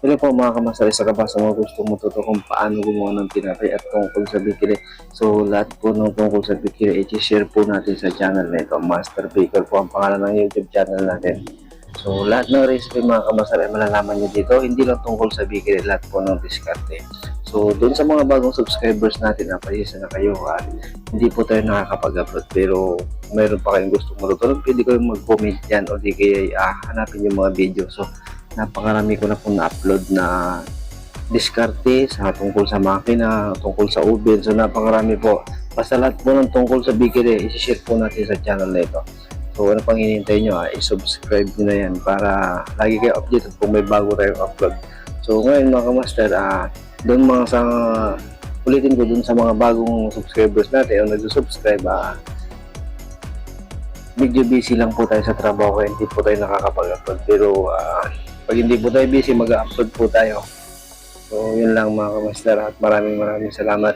Hello po mga kamasari sa kabasa mga gusto matuto kung paano gumawa ng tinapay at tungkol sa bikiri. So lahat po ng tungkol sa bikiri, i-share po natin sa channel na ito. Master Baker po ang pangalan ng YouTube channel natin. So lahat ng recipe mga kamasari malalaman nyo dito. Hindi lang tungkol sa bikiri, lahat po ng diskarte. So doon sa mga bagong subscribers natin na pasisa na kayo at hindi po tayo nakakapag-upload pero mayroon pa kayong gusto matuto. Pwede kayong mag-comment dyan o di kaya ah, hanapin yung mga video. So napakarami ko na pong na-upload na diskarte sa tungkol sa makina, tungkol sa oven. So napakarami po. Basta lahat po ng tungkol sa bikiri, isi-share po natin sa channel na ito. So ano pang hinihintay nyo, ah, i-subscribe nyo na yan para lagi kayo updated kung may bago tayong upload. So ngayon mga kamaster, ah, doon mga sa ulitin ko doon sa mga bagong subscribers natin o nag-subscribe, ah, medyo busy lang po tayo sa trabaho kaya hindi po tayo nakakapag-upload. Pero ah, pag hindi po tayo busy, mag-upload po tayo. So, yun lang mga kamaster at maraming maraming salamat.